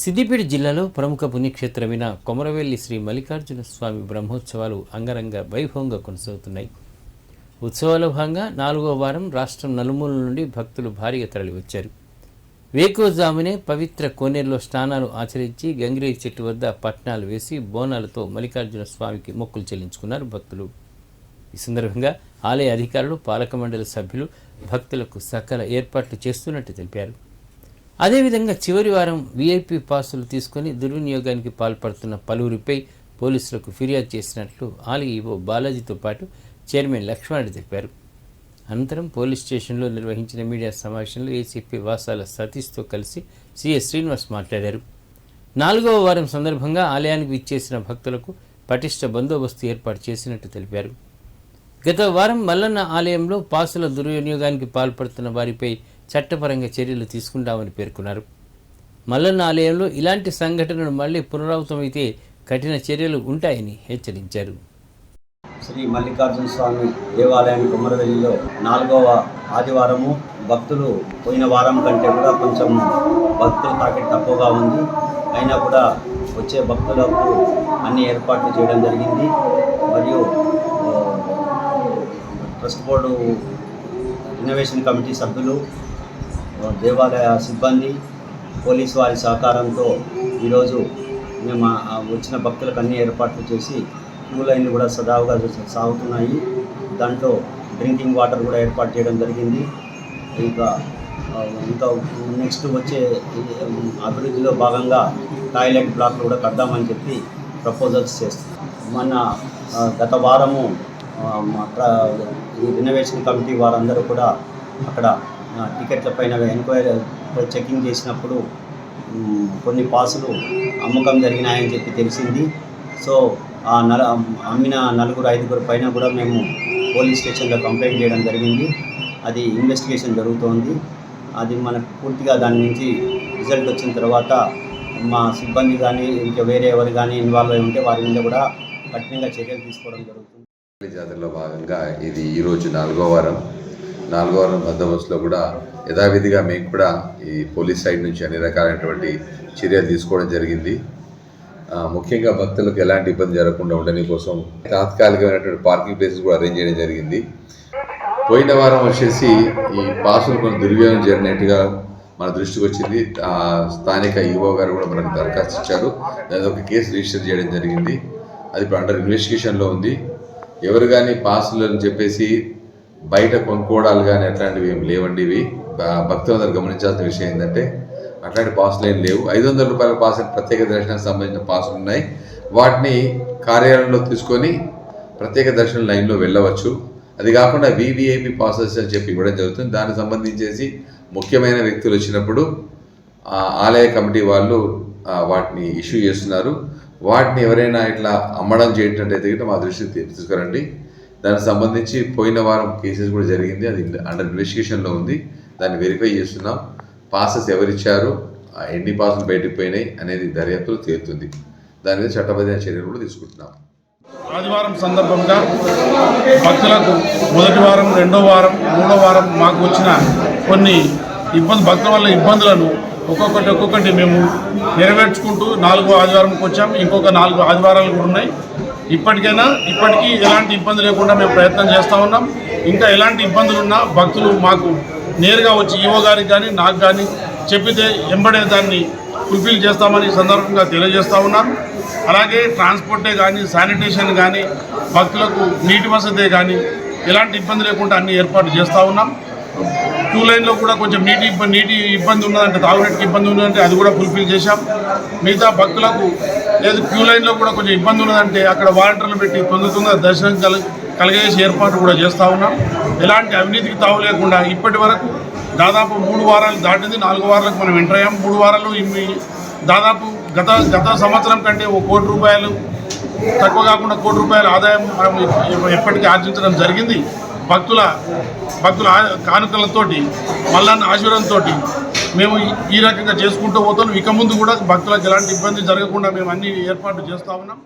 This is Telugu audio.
సిద్దిపేట జిల్లాలో ప్రముఖ పుణ్యక్షేత్రమైన కొమరవెల్లి శ్రీ మల్లికార్జున స్వామి బ్రహ్మోత్సవాలు అంగరంగ వైభవంగా కొనసాగుతున్నాయి. ఉత్సవాల భాగంగా నాలుగో వారం రాష్ట్రం నలుమూలల నుండి భక్తులు భారీగా తరలివచ్చారు. వేకోజామునే పవిత్ర కోనేరులో స్నానాలు ఆచరించి గంగిరేగి చెట్టు వద్ద పట్నాలు వేసి బోనాలతో మల్లికార్జున స్వామికి మొక్కులు చెల్లించుకున్నారు భక్తులు. ఈ సందర్భంగా ఆలయ అధికారులు పాలక మండలి సభ్యులు భక్తులకు సకల ఏర్పాట్లు చేస్తున్నట్టు తెలిపారు. అదేవిధంగా చివరి వారం వీఐపీ పాసులు తీసుకొని దుర్వినియోగానికి పాల్పడుతున్న పలువురిపై పోలీసులకు ఫిర్యాదు చేసినట్లు ఆలయ బాలాజీతో పాటు చైర్మన్ లక్ష్మణ్ తెలిపారు. అనంతరం పోలీస్ స్టేషన్లో నిర్వహించిన మీడియా సమావేశంలో ఏసీపీ వాసాల సతీష్తో కలిసి సిఎస్ శ్రీనివాస్ మాట్లాడారు. నాలుగవ వారం సందర్భంగా ఆలయానికి విచ్చేసిన భక్తులకు పటిష్ట బందోబస్తు ఏర్పాటు చేసినట్టు తెలిపారు. గత వారం మల్లన్న ఆలయంలో పాసుల దుర్వినియోగానికి పాల్పడుతున్న వారిపై చట్టపరంగా చర్యలు తీసుకుంటామని పేర్కొన్నారు. మల్లన్న ఆలయంలో ఇలాంటి సంఘటనలు మళ్ళీ పునరావృతమైతే కఠిన చర్యలు ఉంటాయని హెచ్చరించారు. శ్రీ మల్లికార్జున స్వామి దేవాలయం కుమరవెల్లిలో నాలుగవ ఆదివారము భక్తులు పోయిన వారం కంటే కూడా కొంచెం భక్తుల తాకిడి తక్కువగా ఉంది. అయినా కూడా వచ్చే భక్తులకు అన్ని ఏర్పాట్లు చేయడం జరిగింది. మరియు ట్రస్ట్ బోర్డు ఇన్నోవేషన్ కమిటీ సభ్యులు దేవాలయ సిబ్బంది పోలీస్ వారి సహకారంతో ఈరోజు మేము వచ్చిన భక్తులకు అన్ని ఏర్పాట్లు చేసి క్యూ లైన్లు కూడా సదావుగా సాగుతున్నాయి. దాంట్లో డ్రింకింగ్ వాటర్ కూడా ఏర్పాటు చేయడం జరిగింది. ఇంకా ఇంకా నెక్స్ట్ వచ్చే అభివృద్ధిలో భాగంగా టాయిలెట్ బ్లాక్లు కూడా కడదామని చెప్పి ప్రపోజల్స్ చేస్తున్నాం. మన గత వారము మా ఈ రినోవేషన్ కమిటీ వారందరూ కూడా అక్కడ టికెట్ల పైన ఎంక్వైరీ చెకింగ్ చేసినప్పుడు కొన్ని పాసులు అమ్మకం జరిగినాయని చెప్పి తెలిసింది. సో ఆ నల అమ్మిన నలుగురు ఐదుగురు పైన కూడా మేము పోలీస్ స్టేషన్లో కంప్లైంట్ చేయడం జరిగింది. అది ఇన్వెస్టిగేషన్ జరుగుతోంది. అది మనకు పూర్తిగా దాని నుంచి రిజల్ట్ వచ్చిన తర్వాత మా సిబ్బంది కానీ ఇంకా వేరే ఎవరు కానీ ఇన్వాల్వ్ అయి ఉంటే వారి మీద కూడా కఠినంగా చర్యలు తీసుకోవడం జరుగుతుంది. జాతరలో భాగంగా ఇది ఈరోజు నాలుగో వారం. నాలుగో వారం బందోబస్తులో కూడా యథావిధిగా మేము కూడా ఈ పోలీస్ సైడ్ నుంచి అన్ని రకాలైనటువంటి చర్యలు తీసుకోవడం జరిగింది. ముఖ్యంగా భక్తులకు ఎలాంటి ఇబ్బంది జరగకుండా ఉండని కోసం తాత్కాలికమైనటువంటి పార్కింగ్ ప్లేసెస్ కూడా అరేంజ్ చేయడం జరిగింది. పోయిన వారం వచ్చేసి ఈ పాసులు కొన్ని దుర్వినియోగం జరిగినట్టుగా మన దృష్టికి వచ్చింది. ఆ స్థానిక ఈవో గారు కూడా మనకు దరఖాస్తు ఇచ్చారు. దాని ఒక కేసు రిజిస్టర్ చేయడం జరిగింది. అది ఇప్పుడు అండర్ ఇన్వెస్టిగేషన్లో ఉంది. ఎవరు కానీ పాసులు అని చెప్పేసి బయట కొనుక్కోవడాలు కానీ అట్లాంటివి ఏం లేవండి ఇవి. భ- భక్తులందరూ గమనించాల్సిన విషయం ఏంటంటే అట్లాంటి పాసులు ఏం లేవు. ఐదు వందల రూపాయల పాస్ ప్రత్యేక దర్శనానికి సంబంధించిన పాసులు ఉన్నాయి. వాటిని కార్యాలయంలో తీసుకొని ప్రత్యేక దర్శనం లైన్లో వెళ్ళవచ్చు. అది కాకుండా వివిఐపి పాసెస్ అని చెప్పి ఇవ్వడం జరుగుతుంది. దానికి సంబంధించేసి ముఖ్యమైన వ్యక్తులు వచ్చినప్పుడు ఆలయ కమిటీ వాళ్ళు వాటిని ఇష్యూ చేస్తున్నారు. వాటిని ఎవరైనా ఇట్లా అమ్మడం చేయటట్టయితే అయితే మా దృష్టికి తీసుకురండి. దానికి సంబంధించి పోయిన వారం కేసెస్ కూడా జరిగింది. అది అండర్ ఇన్వెస్టిగేషన్లో ఉంది. దాన్ని వెరిఫై చేస్తున్నాం. పాసెస్ ఎవరిచ్చారు? ఆ ఎన్ని పాసులు బయటకు పోయినాయి అనేది దర్యాప్తులు తేలుతుంది. దాని మీద చట్టబద్ధమైన చర్యలు కూడా తీసుకుంటున్నాం. ఆదివారం సందర్భంగా భక్తులకు మొదటి వారం రెండో వారం మూడో వారం మాకు వచ్చిన కొన్ని ఇబ్బంది భక్తుల వల్ల ఇబ్బందులను ఒక్కొక్కటి ఒక్కొక్కటి మేము నెరవేర్చుకుంటూ నాలుగో ఆదివారంకి వచ్చాం. ఇంకొక నాలుగు ఆదివారాలు కూడా ఉన్నాయి. ఇప్పటికైనా ఇప్పటికీ ఎలాంటి ఇబ్బంది లేకుండా మేము ప్రయత్నం చేస్తూ ఉన్నాం. ఇంకా ఎలాంటి ఇబ్బందులు ఉన్నా భక్తులు మాకు నేరుగా వచ్చి ఈవో గారికి కానీ నాకు కానీ చెప్పితే ఎంబడే దాన్ని ఫుల్ఫిల్ చేస్తామని సందర్భంగా తెలియజేస్తూ ఉన్నాం. అలాగే ట్రాన్స్పోర్టే కానీ శానిటేషన్ కానీ భక్తులకు నీటి వసతే కానీ ఎలాంటి ఇబ్బంది లేకుండా అన్ని ఏర్పాటు చేస్తూ ఉన్నాం. టూ లైన్లో కూడా కొంచెం నీటి నీటి ఇబ్బంది ఉన్నదంటే తాగునీటికి ఇబ్బంది ఉన్నదంటే అది కూడా ఫుల్ఫిల్ చేశాం. మిగతా భక్తులకు లేదు క్యూ లైన్లో కూడా కొంచెం ఇబ్బంది ఉన్నదంటే అక్కడ వాలంటీర్లు పెట్టి తొందర తొందర దర్శనం కలి కలిగేసి ఏర్పాటు కూడా చేస్తూ ఉన్నాం. ఎలాంటి అవినీతికి తావు లేకుండా ఇప్పటి వరకు దాదాపు మూడు వారాలు దాటింది. నాలుగు వారాలకు మనం ఎంటర్ అయ్యాం. మూడు వారాలు దాదాపు గత గత సంవత్సరం కంటే ఒక కోటి రూపాయలు తక్కువ కాకుండా కోటి రూపాయల ఆదాయం మనం ఎప్పటికీ ఆర్జించడం జరిగింది. భక్తుల భక్తుల కానుకలతోటి మల్లన్న ఆశీర్వంతో మేము ఈ రకంగా చేసుకుంటూ పోతాం. ఇక ముందు కూడా భక్తులకు ఎలాంటి ఇబ్బంది జరగకుండా మేము అన్ని ఏర్పాట్లు చేస్తూ ఉన్నాం.